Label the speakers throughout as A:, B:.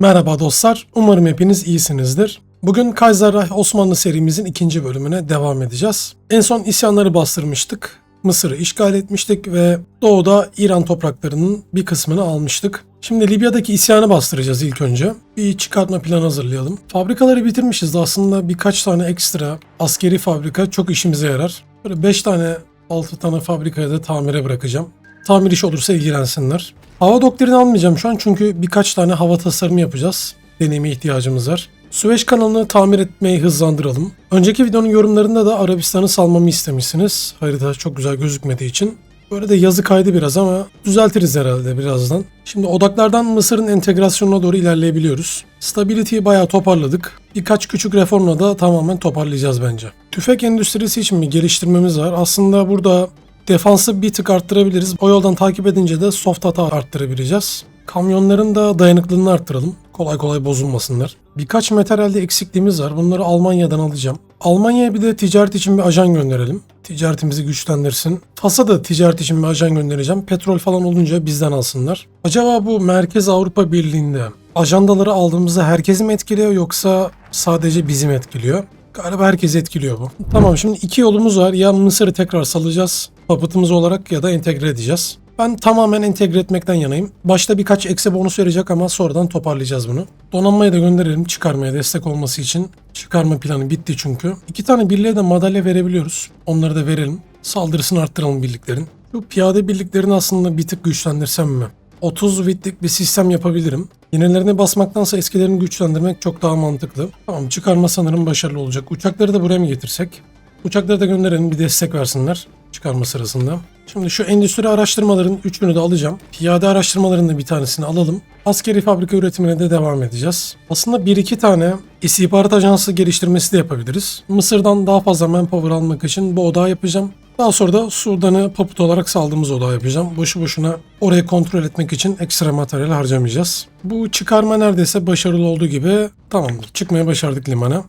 A: Merhaba dostlar, umarım hepiniz iyisinizdir. Bugün Kaiserreich Osmanlı serimizin ikinci bölümüne devam edeceğiz. En son isyanları bastırmıştık, Mısır'ı işgal etmiştik ve doğuda İran topraklarının bir kısmını almıştık. Şimdi Libya'daki isyanı bastıracağız ilk önce. Bir çıkartma planı hazırlayalım. Fabrikaları bitirmişiz de aslında birkaç tane ekstra askeri fabrika çok işimize yarar. Böyle 5 tane 6 tane fabrikaya da tamire bırakacağım. Tamir işi olursa ilgilensinler. Hava doktrini almayacağım şu an çünkü birkaç tane hava tasarımı yapacağız. Deneyime ihtiyacımız var. Süveyş kanalını tamir etmeyi hızlandıralım. Önceki videonun yorumlarında da Arabistan'ı salmamı istemişsiniz. Harita çok güzel gözükmediği için. Böyle de yazı kaydı biraz ama düzeltiriz herhalde birazdan. Şimdi odaklardan Mısır'ın entegrasyonuna doğru ilerleyebiliyoruz. Stability'yi bayağı toparladık. Birkaç küçük reformla da tamamen toparlayacağız bence. Tüfek endüstrisi için bir geliştirmemiz var. Aslında burada defansı bir tık arttırabiliriz. O yoldan takip edince de soft hata arttırabileceğiz. Kamyonların da dayanıklılığını arttıralım. Kolay kolay bozulmasınlar. Birkaç materyalde eksikliğimiz var. Bunları Almanya'dan alacağım. Almanya'ya bir de ticaret için bir ajan gönderelim. Ticaretimizi güçlendirsin. Fas'a da ticaret için bir ajan göndereceğim. Petrol falan olunca bizden alsınlar. Acaba bu Merkez Avrupa Birliği'nde ajandaları aldığımızda herkesi mi etkiliyor yoksa sadece bizi mi etkiliyor? Galiba herkes etkiliyor bu. Tamam şimdi iki yolumuz var. Ya Mısır'ı tekrar salacağız papıtımız olarak ya da entegre edeceğiz. Ben tamamen entegre etmekten yanayım. Başta birkaç eksi bonus verecek ama sonradan toparlayacağız bunu. Donanmayı da gönderelim çıkarmaya destek olması için. Çıkarma planı bitti çünkü. İki tane birliğe de madalya verebiliyoruz. Onları da verelim. Saldırısını arttıralım birliklerin. Bu piyade birliklerini aslında bir tık güçlendirsem mi? 30 wittlik bir sistem yapabilirim. Yenilerini basmaktansa eskilerini güçlendirmek çok daha mantıklı. Tamam çıkarma sanırım başarılı olacak. Uçakları da buraya mı getirsek? Uçakları da gönderelim bir destek versinler çıkarma sırasında. Şimdi şu endüstri araştırmaların üçünü de alacağım. Piyade araştırmalarının da bir tanesini alalım. Askeri fabrika üretimine de devam edeceğiz. Aslında bir iki tane istihbarat ajansı geliştirmesi de yapabiliriz. Mısır'dan daha fazla manpower almak için bu odağı yapacağım. Daha sonra da Sudan'ı paput olarak saldığımız odağı yapacağım. Boşu boşuna orayı kontrol etmek için ekstra materyal harcamayacağız. Bu çıkarma neredeyse başarılı olduğu gibi tamamdır. Çıkmaya başardık limana.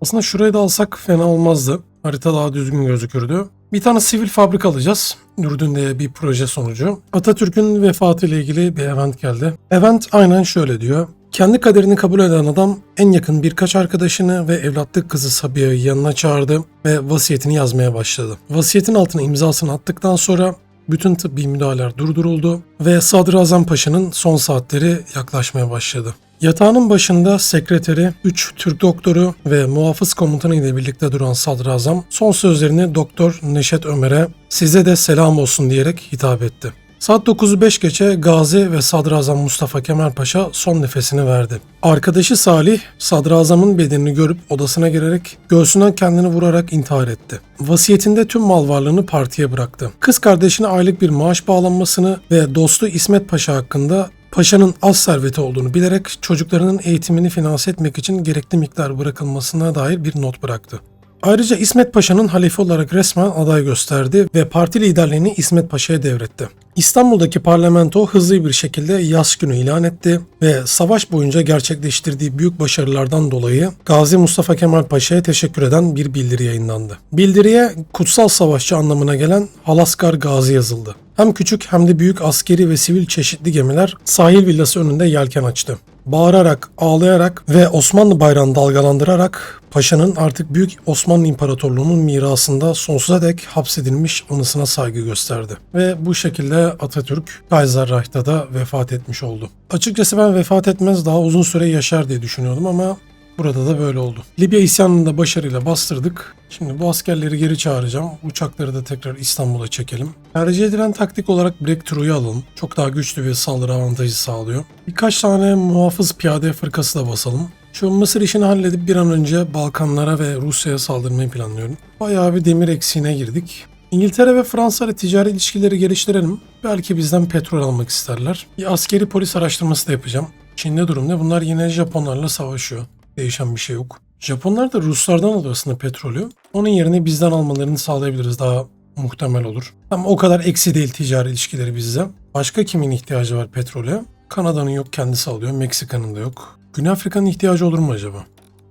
A: Aslında şurayı da alsak fena olmazdı. Harita daha düzgün gözükürdü. Bir tane sivil fabrika alacağız. Ürdün'de bir proje sonucu. Atatürk'ün vefatı ile ilgili bir event geldi. Event aynen şöyle diyor. Kendi kaderini kabul eden adam en yakın birkaç arkadaşını ve evlatlık kızı Sabiha'yı yanına çağırdı ve vasiyetini yazmaya başladı. Vasiyetin altına imzasını attıktan sonra bütün tıbbi müdahaleler durduruldu ve Sadrazam Paşa'nın son saatleri yaklaşmaya başladı. Yatağının başında sekreteri, 3 Türk doktoru ve muhafız komutanı ile birlikte duran sadrazam son sözlerini Doktor Neşet Ömer'e size de selam olsun diyerek hitap etti. Saat 9'u 5 geçe Gazi ve Sadrazam Mustafa Kemal Paşa son nefesini verdi. Arkadaşı Salih, Sadrazam'ın bedenini görüp odasına girerek göğsünden kendini vurarak intihar etti. Vasiyetinde tüm mal varlığını partiye bıraktı. Kız kardeşine aylık bir maaş bağlanmasını ve dostu İsmet Paşa hakkında Paşa'nın az serveti olduğunu bilerek çocuklarının eğitimini finanse etmek için gerekli miktar bırakılmasına dair bir not bıraktı. Ayrıca İsmet Paşa'nın halife olarak resmen aday gösterdi ve parti liderliğini İsmet Paşa'ya devretti. İstanbul'daki parlamento hızlı bir şekilde yaz günü ilan etti ve savaş boyunca gerçekleştirdiği büyük başarılardan dolayı Gazi Mustafa Kemal Paşa'ya teşekkür eden bir bildiri yayınlandı. Bildiriye kutsal savaşçı anlamına gelen Halaskar Gazi yazıldı. Hem küçük hem de büyük askeri ve sivil çeşitli gemiler sahil villası önünde yelken açtı. Bağırarak, ağlayarak ve Osmanlı bayrağını dalgalandırarak Paşa'nın artık Büyük Osmanlı İmparatorluğu'nun mirasında sonsuza dek hapsedilmiş anısına saygı gösterdi. Ve bu şekilde Atatürk Kaiserreich'ta da vefat etmiş oldu. Açıkçası ben vefat etmez daha uzun süre yaşar diye düşünüyordum ama Burada da böyle oldu. Libya isyanını da başarıyla bastırdık. Şimdi bu askerleri geri çağıracağım. Uçakları da tekrar İstanbul'a çekelim. Tercih edilen taktik olarak Breakthrough'u alalım. Çok daha güçlü bir saldırı avantajı sağlıyor. Birkaç tane muhafız piyade fırkası da basalım. Şu Mısır işini halledip bir an önce Balkanlara ve Rusya'ya saldırmayı planlıyorum. Bayağı bir demir eksiğine girdik. İngiltere ve Fransa ile ticari ilişkileri geliştirelim. Belki bizden petrol almak isterler. Bir askeri polis araştırması da yapacağım. Çin'de durum ne? Bunlar yine Japonlarla savaşıyor. Değişen bir şey yok. Japonlar da Ruslardan alıyor aslında petrolü. Onun yerine bizden almalarını sağlayabiliriz. Daha muhtemel olur. Ama o kadar eksi değil ticari ilişkileri bizde. Başka kimin ihtiyacı var petrole? Kanada'nın yok kendisi alıyor. Meksika'nın da yok. Güney Afrika'nın ihtiyacı olur mu acaba?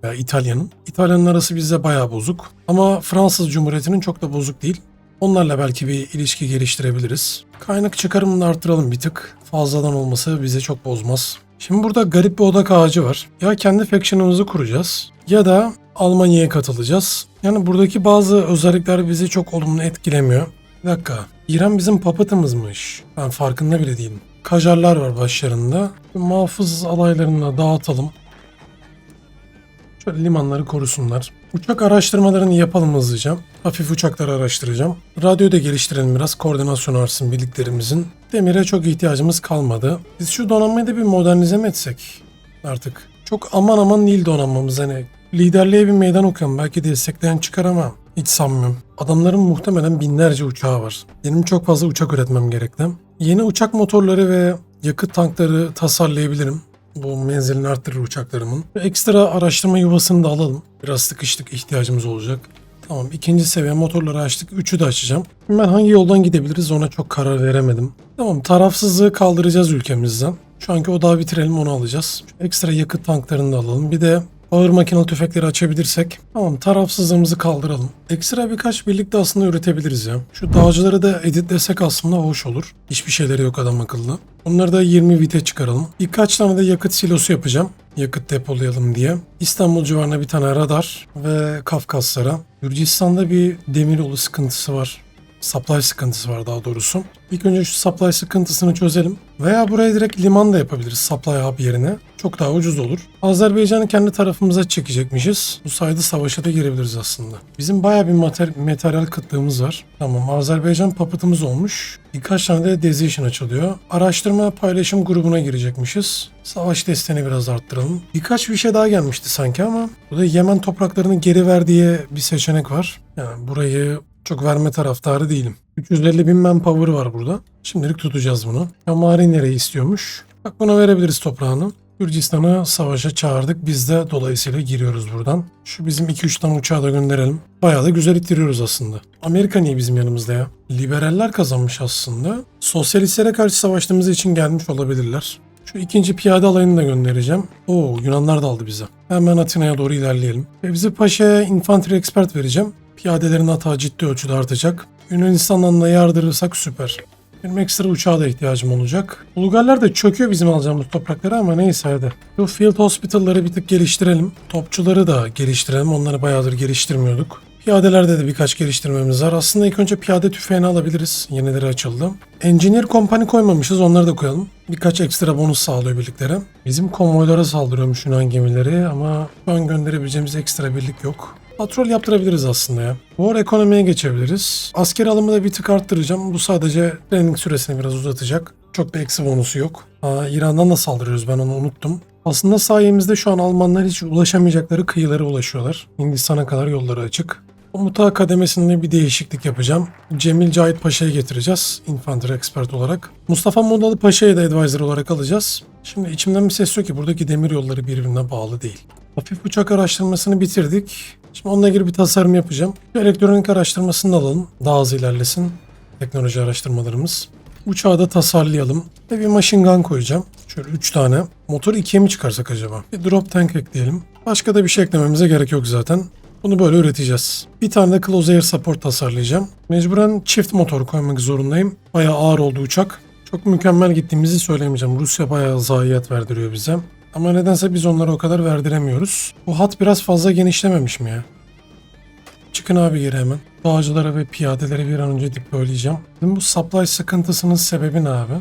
A: Veya İtalya'nın. İtalya'nın arası bizde bayağı bozuk. Ama Fransız Cumhuriyeti'nin çok da bozuk değil. Onlarla belki bir ilişki geliştirebiliriz. Kaynak çıkarımını arttıralım bir tık. Fazladan olması bize çok bozmaz. Şimdi burada garip bir odak ağacı var. Ya kendi faction'ımızı kuracağız ya da Almanya'ya katılacağız. Yani buradaki bazı özellikler bizi çok olumlu etkilemiyor. Bir dakika. İran bizim papatımızmış. Ben farkında bile değilim. Kajarlar var başlarında. Muhafız alaylarını dağıtalım. Şöyle limanları korusunlar. Uçak araştırmalarını yapalım hızlıca. Hafif uçakları araştıracağım. Radyo da geliştirelim biraz. Koordinasyon artsın birliklerimizin. Demire çok ihtiyacımız kalmadı. Biz şu donanmayı da bir modernize mi etsek artık? Çok aman aman değil donanmamız hani. Liderliğe bir meydan okuyalım. Belki destekleyen çıkar ama hiç sanmıyorum. Adamların muhtemelen binlerce uçağı var. Benim çok fazla uçak üretmem gerekli. Yeni uçak motorları ve yakıt tankları tasarlayabilirim. Bu menzilini arttırır uçaklarımın. Ekstra araştırma yuvasını da alalım. Biraz sıkıştık ihtiyacımız olacak. Tamam ikinci seviye motorları açtık. Üçü de açacağım. Ben hangi yoldan gidebiliriz ona çok karar veremedim. Tamam tarafsızlığı kaldıracağız ülkemizden. Şu anki odağı bitirelim onu alacağız. Şu ekstra yakıt tanklarını da alalım. Bir de ağır makinalı tüfekleri açabilirsek tamam tarafsızlığımızı kaldıralım. Ekstra birkaç birlik de aslında üretebiliriz ya. Şu dağcıları da editlesek aslında hoş olur. Hiçbir şeyleri yok adam akıllı. Onları da 20 vite çıkaralım. Birkaç tane de yakıt silosu yapacağım. Yakıt depolayalım diye. İstanbul civarına bir tane radar ve Kafkaslara. Gürcistan'da bir demiryolu sıkıntısı var. Supply sıkıntısı var daha doğrusu. İlk önce şu supply sıkıntısını çözelim. Veya buraya direkt liman da yapabiliriz supply hub yerine. Çok daha ucuz olur. Azerbaycan'ı kendi tarafımıza çekecekmişiz. Bu sayede savaşa da girebiliriz aslında. Bizim bayağı bir mater- materyal kıtlığımız var. Tamam Azerbaycan papıtımız olmuş. Birkaç tane de decision açılıyor. Araştırma paylaşım grubuna girecekmişiz. Savaş desteğini biraz arttıralım. Birkaç bir şey daha gelmişti sanki ama burada Yemen topraklarını geri ver diye bir seçenek var. Yani burayı çok verme taraftarı değilim. 350 bin manpower var burada. Şimdilik tutacağız bunu. Amari nereyi istiyormuş? Bak buna verebiliriz toprağını. Gürcistan'ı savaşa çağırdık. Biz de dolayısıyla giriyoruz buradan. Şu bizim 2-3 tane uçağı da gönderelim. Bayağı da güzel ittiriyoruz aslında. Amerika niye bizim yanımızda ya? Liberaller kazanmış aslında. Sosyalistlere karşı savaştığımız için gelmiş olabilirler. Şu ikinci piyade alayını da göndereceğim. Oo Yunanlar da aldı bize. Hemen Atina'ya doğru ilerleyelim. Ve bizi Paşa'ya infantry expert vereceğim. Piyadelerin hata ciddi ölçüde artacak. Yunanistan'dan da yardırırsak süper. Benim ekstra uçağa da ihtiyacım olacak. Bulgarlar da çöküyor bizim alacağımız topraklara ama neyse hadi. Bu field hospital'ları bir tık geliştirelim. Topçuları da geliştirelim. Onları bayağıdır geliştirmiyorduk. Piyadelerde de birkaç geliştirmemiz var. Aslında ilk önce piyade tüfeğini alabiliriz. Yenileri açıldı. Engineer Company koymamışız. Onları da koyalım. Birkaç ekstra bonus sağlıyor birliklere. Bizim konvoylara saldırıyormuş Yunan gemileri ama şu an gönderebileceğimiz ekstra birlik yok. Patrol yaptırabiliriz aslında ya. War ekonomiye geçebiliriz. Asker alımı da bir tık arttıracağım. Bu sadece training süresini biraz uzatacak. Çok bir eksi bonusu yok. Aa, İran'dan da saldırıyoruz ben onu unuttum. Aslında sayemizde şu an Almanlar hiç ulaşamayacakları kıyılara ulaşıyorlar. Hindistan'a kadar yolları açık. Komuta kademesinde bir değişiklik yapacağım. Cemil Cahit Paşa'yı getireceğiz. Infantry Expert olarak. Mustafa Modalı Paşa'yı da Advisor olarak alacağız. Şimdi içimden bir ses diyor ki buradaki demir yolları birbirine bağlı değil. Hafif uçak araştırmasını bitirdik. Şimdi onunla ilgili bir tasarım yapacağım. Bir elektronik araştırmasını da alalım. Daha hızlı ilerlesin teknoloji araştırmalarımız. Uçağı da tasarlayalım. Ve bir machine gun koyacağım. Şöyle 3 tane. Motoru ikiye mi çıkarsak acaba? Bir drop tank ekleyelim. Başka da bir şey eklememize gerek yok zaten. Bunu böyle üreteceğiz. Bir tane de close air support tasarlayacağım. Mecburen çift motor koymak zorundayım. Bayağı ağır oldu uçak. Çok mükemmel gittiğimizi söylemeyeceğim. Rusya bayağı zayiat verdiriyor bize. Ama nedense biz onlara o kadar verdiremiyoruz. Bu hat biraz fazla genişlememiş mi ya? Çıkın abi geri hemen. Dağcılara ve piyadelere bir an önce deploylayacağım. Bizim bu supply sıkıntısının sebebi ne abi?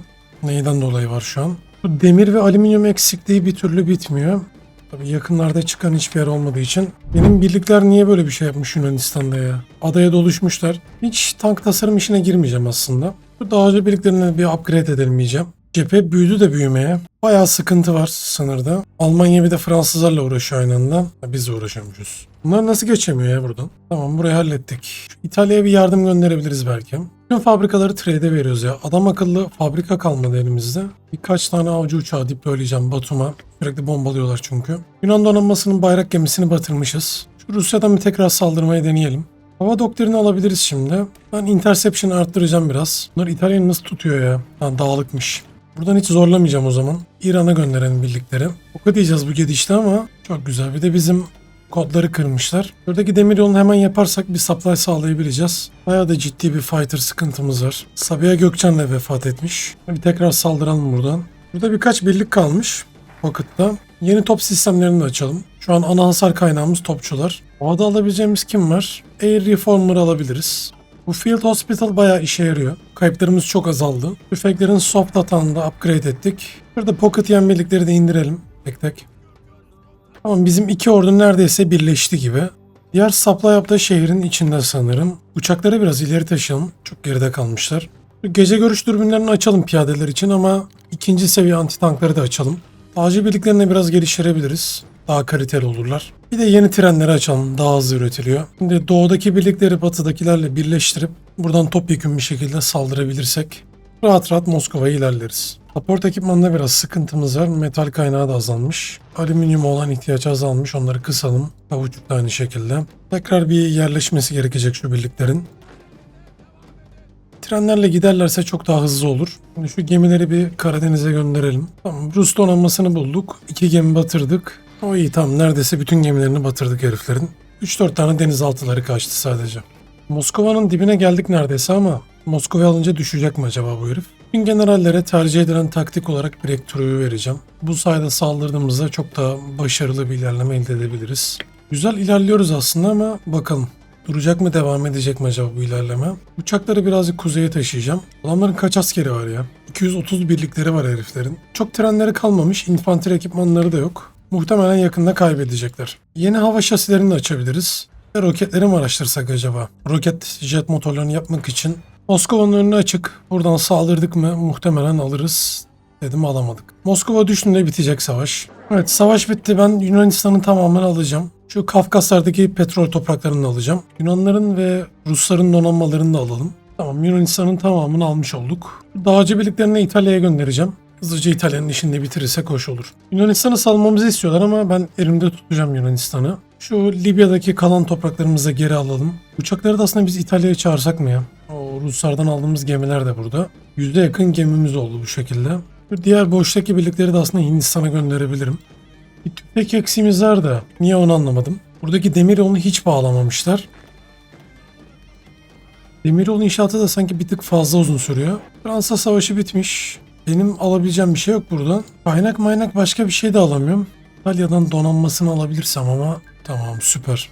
A: Neyden dolayı var şu an? Bu demir ve alüminyum eksikliği bir türlü bitmiyor. Tabii yakınlarda çıkan hiçbir yer olmadığı için. Benim birlikler niye böyle bir şey yapmış Yunanistan'da ya? Adaya doluşmuşlar. Hiç tank tasarım işine girmeyeceğim aslında. Bu dağcı birliklerine bir upgrade edelim diyeceğim. Cephe büyüdü de büyümeye. Bayağı sıkıntı var sınırda. Almanya bir de Fransızlarla uğraşıyor aynı anda. Biz de uğraşıyormuşuz. Bunlar nasıl geçemiyor ya buradan? Tamam burayı hallettik. İtalya'ya bir yardım gönderebiliriz belki. Tüm fabrikaları trade'e veriyoruz ya. Adam akıllı fabrika kalmadı elimizde. Birkaç tane avcı uçağı deploylayacağım Batum'a. Sürekli bombalıyorlar çünkü. Yunan donanmasının bayrak gemisini batırmışız. Şu Rusya'dan bir tekrar saldırmayı deneyelim. Hava doktrini alabiliriz şimdi. Ben interception arttıracağım biraz. Bunlar İtalya'yı nasıl tutuyor ya? Ha, dağlıkmış. Buradan hiç zorlamayacağım o zaman. İran'a gönderelim birlikleri. Oku diyeceğiz bu gidişte ama çok güzel. Bir de bizim Kodları kırmışlar. Buradaki demir yolunu hemen yaparsak bir supply sağlayabileceğiz. Bayağı da ciddi bir fighter sıkıntımız var. Sabiha Gökçen de vefat etmiş. Bir tekrar saldıralım buradan. Burada birkaç birlik kalmış. Pocket'ta. Yeni top sistemlerini de açalım. Şu an ana hasar kaynağımız topçular. Ovada alabileceğimiz kim var? Air Reformer alabiliriz. Bu Field Hospital bayağı işe yarıyor. Kayıplarımız çok azaldı. Tüfeklerin soft atağını da upgrade ettik. Burada pocket yen birlikleri de indirelim tek tek. Tamam bizim iki ordu neredeyse birleşti gibi. Diğer hub da şehrin içinde sanırım. Uçakları biraz ileri taşıyalım. Çok geride kalmışlar. Gece görüş dürbünlerini açalım piyadeler için ama ikinci seviye anti tankları da açalım. Dağcı birliklerini biraz geliştirebiliriz. Daha kaliteli olurlar. Bir de yeni trenleri açalım. Daha hızlı üretiliyor. Şimdi doğudaki birlikleri batıdakilerle birleştirip buradan topyekun bir şekilde saldırabilirsek rahat rahat Moskova'ya ilerleriz. Support ekipmanında biraz sıkıntımız var. Metal kaynağı da azalmış. Alüminyum olan ihtiyaç azalmış. Onları kısalım. Kavuçuk da aynı şekilde. Tekrar bir yerleşmesi gerekecek şu birliklerin. Trenlerle giderlerse çok daha hızlı olur. Şimdi şu gemileri bir Karadeniz'e gönderelim. Tamam Rus donanmasını bulduk. İki gemi batırdık. O iyi tamam neredeyse bütün gemilerini batırdık heriflerin. 3-4 tane denizaltıları kaçtı sadece. Moskova'nın dibine geldik neredeyse ama Moskova'ya alınca düşecek mi acaba bu herif? Tüm generallere tercih edilen taktik olarak Breakthrough'u vereceğim. Bu sayede saldırdığımızda çok daha başarılı bir ilerleme elde edebiliriz. Güzel ilerliyoruz aslında ama bakalım. Duracak mı devam edecek mi acaba bu ilerleme? Uçakları birazcık kuzeye taşıyacağım. Adamların kaç askeri var ya? 230 birlikleri var heriflerin. Çok trenleri kalmamış, infanteri ekipmanları da yok. Muhtemelen yakında kaybedecekler. Yeni hava şasilerini de açabiliriz. Ve roketleri mi araştırsak acaba? Roket jet motorlarını yapmak için Moskova'nın önüne açık. Buradan saldırdık mı muhtemelen alırız. Dedim alamadık. Moskova düşünde bitecek savaş. Evet savaş bitti. Ben Yunanistan'ın tamamını alacağım. Şu Kafkaslardaki petrol topraklarını alacağım. Yunanların ve Rusların donanmalarını da alalım. Tamam Yunanistan'ın tamamını almış olduk. Dağcı birliklerini İtalya'ya göndereceğim. Hızlıca İtalya'nın işini bitirirsek hoş olur. Yunanistan'ı salmamızı istiyorlar ama ben elimde tutacağım Yunanistan'ı. Şu Libya'daki kalan topraklarımızı geri alalım. Uçakları da aslında biz İtalya'ya çağırsak mı ya? O Ruslardan aldığımız gemiler de burada. Yüzde yakın gemimiz oldu bu şekilde. Bu Diğer boştaki birlikleri de aslında Hindistan'a gönderebilirim. Bir tüfek eksiğimiz var da niye onu anlamadım. Buradaki demir yolunu hiç bağlamamışlar. Demiryolu inşaatı da sanki bir tık fazla uzun sürüyor. Fransa savaşı bitmiş. Benim alabileceğim bir şey yok buradan. Kaynak maynak başka bir şey de alamıyorum. İtalya'dan donanmasını alabilirsem ama tamam süper.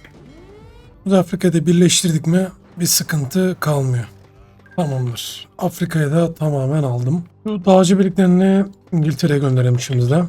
A: Bu Afrika'da birleştirdik mi bir sıkıntı kalmıyor. Tamamdır. Afrika'ya da tamamen aldım. Şu dağcı birliklerini İngiltere'ye gönderelim şimdi de.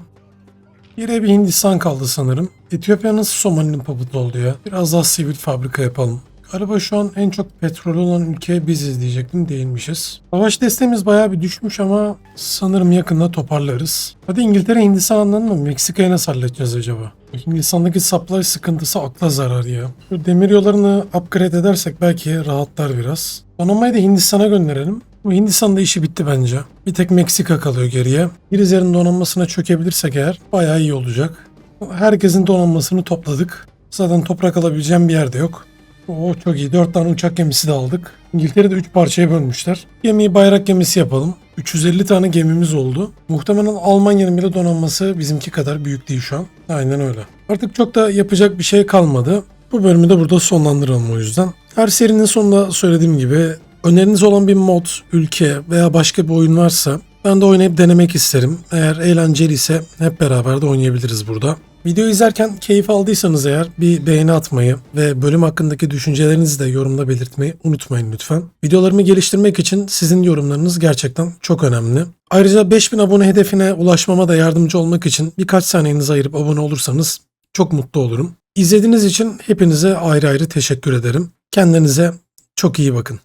A: Bir Hindistan kaldı sanırım. Etiyopya nasıl Somali'nin pabutu oldu ya? Biraz daha sivil fabrika yapalım. Galiba şu an en çok petrol olan ülke biziz diyecektim değilmişiz. Savaş desteğimiz bayağı bir düşmüş ama sanırım yakında toparlarız. Hadi İngiltere Hindistan'dan mı Meksika'ya nasıl halledeceğiz acaba? Hindistan'daki supply sıkıntısı akla zarar ya. Şu demir yollarını upgrade edersek belki rahatlar biraz. Donanmayı da Hindistan'a gönderelim. Bu Hindistan'da işi bitti bence. Bir tek Meksika kalıyor geriye. Girizer'in donanmasına çökebilirsek eğer bayağı iyi olacak. Herkesin donanmasını topladık. Zaten toprak alabileceğim bir yerde yok. Oo çok iyi. 4 tane uçak gemisi de aldık. İngiltere'de 3 parçaya bölmüşler. Gemiyi bayrak gemisi yapalım. 350 tane gemimiz oldu. Muhtemelen Almanya'nın bile donanması bizimki kadar büyük değil şu an. Aynen öyle. Artık çok da yapacak bir şey kalmadı. Bu bölümü de burada sonlandıralım o yüzden. Her serinin sonunda söylediğim gibi öneriniz olan bir mod, ülke veya başka bir oyun varsa ben de oynayıp denemek isterim. Eğer eğlenceli ise hep beraber de oynayabiliriz burada. Video izlerken keyif aldıysanız eğer bir beğeni atmayı ve bölüm hakkındaki düşüncelerinizi de yorumda belirtmeyi unutmayın lütfen. Videolarımı geliştirmek için sizin yorumlarınız gerçekten çok önemli. Ayrıca 5000 abone hedefine ulaşmama da yardımcı olmak için birkaç saniyenizi ayırıp abone olursanız çok mutlu olurum. İzlediğiniz için hepinize ayrı ayrı teşekkür ederim. Kendinize çok iyi bakın.